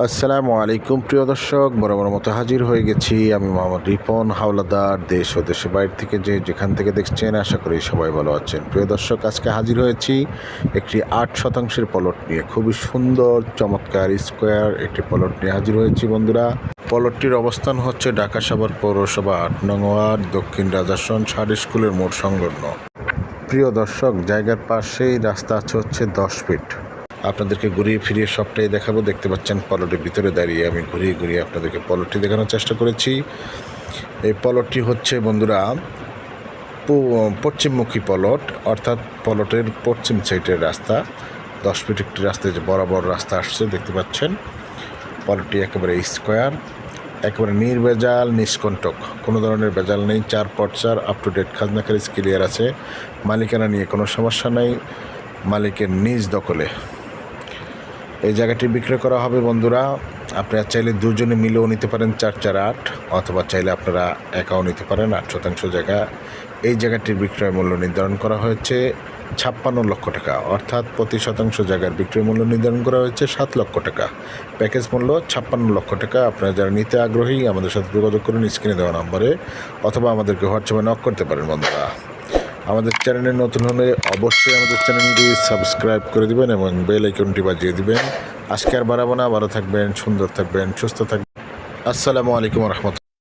আসসালামু আলাইকুম, প্রিয় দর্শক। বড় বড় মতো হাজির হয়ে গেছি আমি মোহাম্মদ রিপন, হাওলাদার, দেশ ও দেশের বাইরে থেকে যে যেখান থেকে দেখছেন, আশা করি সবাই ভালো আছেন। প্রিয় দর্শক, আজকে হাজির হয়েছি একটি আট শতাংশের পলট নিয়ে। খুবই সুন্দর, চমৎকার স্কোয়ার একটি পলট নিয়ে হাজির হয়েছি বন্ধুরা। পলটটির অবস্থান হচ্ছে ঢাকা সাভার পৌরসভা আট নং ওয়ার্ড, দক্ষিণ রাজাসন সার স্কুলের মোড় সংলগ্ন। প্রিয় দর্শক, জায়গার পাশেই রাস্তা আছে হচ্ছে দশ ফিট আপনাদেরকে ঘুরিয়ে ফিরিয়ে সবটাই দেখাবো। দেখতে পাচ্ছেন পলটের ভিতরে দাঁড়িয়ে আমি ঘুরিয়ে ঘুরিয়ে আপনাদেরকে পলটটি দেখানোর চেষ্টা করেছি। এই পলটটি হচ্ছে বন্ধুরা পশ্চিমমুখী পলট, অর্থাৎ পলটের পশ্চিম সাইডের রাস্তা। দশ ফিট একটি রাস্তায় যে বরাবর রাস্তা আসছে, দেখতে পাচ্ছেন। পলটটি একেবারে স্কোয়ার, একেবারে নির্ভেজাল নিষ্কণ্টক। কোনো ধরনের ভেজাল নেই, চার পট চার আপ টু ডেট খাজনা খারিজ ক্লিয়ার আছে। মালিকানা নিয়ে কোনো সমস্যা নেই, মালিকের নিজ দখলে। এই জায়গাটি বিক্রয় করা হবে, বন্ধুরা। আপনারা চাইলে দুজনে মিলেও নিতে পারেন চার চার আট, অথবা চাইলে আপনারা একাও নিতে পারেন আট শতাংশ জায়গা। এই জায়গাটির বিক্রয় মূল্য নির্ধারণ করা হয়েছে ছাপ্পান্ন লক্ষ টাকা, অর্থাৎ প্রতি শতাংশ জায়গার বিক্রয় মূল্য নির্ধারণ করা হয়েছে সাত লক্ষ টাকা। প্যাকেজ মূল্য ছাপ্পান্ন লক্ষ টাকা। আপনারা যারা নিতে আগ্রহী, আমাদের সাথে যোগাযোগ করুন স্ক্রিনে দেওয়া নম্বরে, অথবা আমাদেরকে হোয়াটসঅ্যাপে নক করতে পারেন, বন্ধুরা। আমাদের চ্যানেলে নতুন হলে অবশ্যই আমাদের চ্যানেলটি সাবস্ক্রাইব করে দিবেন এবং বেল আইকনটি বাজিয়ে দিবেন। আজকে আর বাড়াবো না। ভালো থাকবেন, সুন্দর থাকবেন, সুস্থ থাকবেন। আসসালামু আলাইকুম রহমতুল্লাহ।